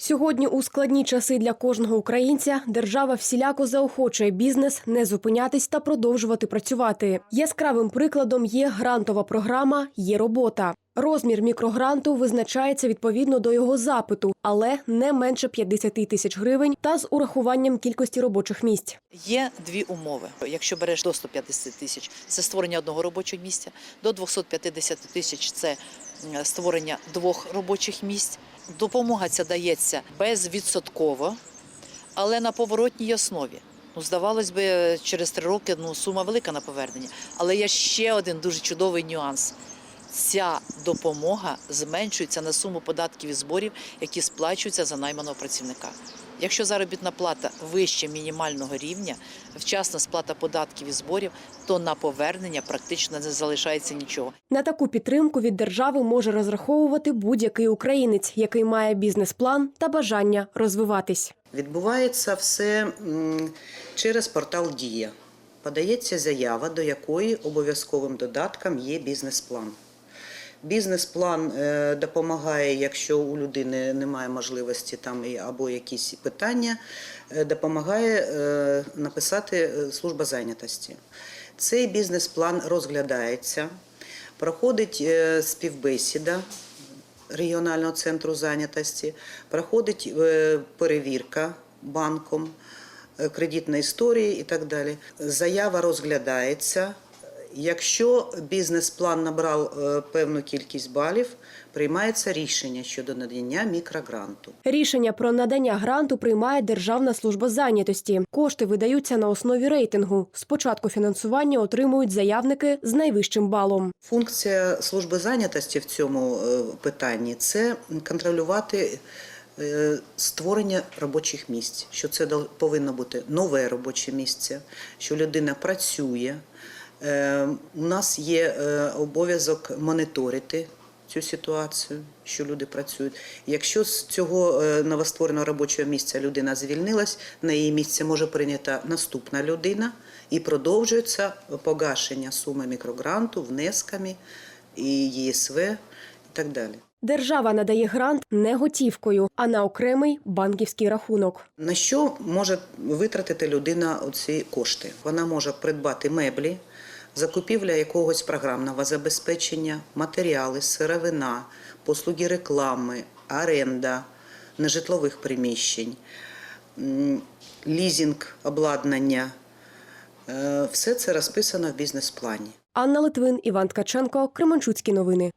Сьогодні у складні часи для кожного українця держава всіляко заохочує бізнес не зупинятись та продовжувати працювати. Яскравим прикладом є грантова програма Є робота. Розмір мікрогранту визначається відповідно до його запиту, але не менше 50 тисяч гривень та з урахуванням кількості робочих місць. Є дві умови. Якщо береш до 150 тисяч, це створення одного робочого місця, до 250 тисяч це створення двох робочих місць. Допомога ця дається безвідсотково, але на поворотній основі. Ну, здавалось би, через три роки ну, сума велика на повернення. Але є ще один дуже чудовий нюанс. Ця допомога зменшується на суму податків і зборів, які сплачуються за найманого працівника. Якщо заробітна плата вище мінімального рівня, вчасна сплата податків і зборів, то на повернення практично не залишається нічого. На таку підтримку від держави може розраховувати будь-який українець, який має бізнес-план та бажання розвиватись. Відбувається все через портал Дія. Подається заява, до якої обов'язковим додатком є бізнес-план. Бізнес-план е, допомагає, якщо у людини немає можливості там або якісь питання, е, допомагає е, написати служба зайнятості. Цей бізнес-план розглядається, проходить співбесіда регіонального центру зайнятості, проходить перевірка банком, кредитна історія і так далі. Заява розглядається. Якщо бізнес-план набрав е, певну кількість балів, приймається рішення щодо надання мікрогранту. Рішення про надання гранту приймає Державна служба зайнятості. Кошти видаються на основі рейтингу. Спочатку фінансування отримують заявники з найвищим балом. Функція служби зайнятості в цьому е, питанні це контролювати е, створення робочих місць, що це повинно бути нове робоче місце, що людина працює. Е, У нас є е, обов'язок моніторити цю ситуацію, що люди працюють. Якщо з цього е, новоствореного робочого місця людина звільнилась, на її місце може прийнята наступна людина і продовжується погашення суми мікрогранту внесками і ЄСВ і так далі. Держава надає грант не готівкою, а на окремий банківський рахунок. На що може витратити людина оці кошти? Вона може придбати меблі, закупівля якогось програмного забезпечення, матеріали, сировина, послуги реклами, оренда нежитлових приміщень, лізінг обладнання. Е, Все це розписано в бізнес-плані. Анна Литвин, Іван Ткаченко, Кременчуцькі новини.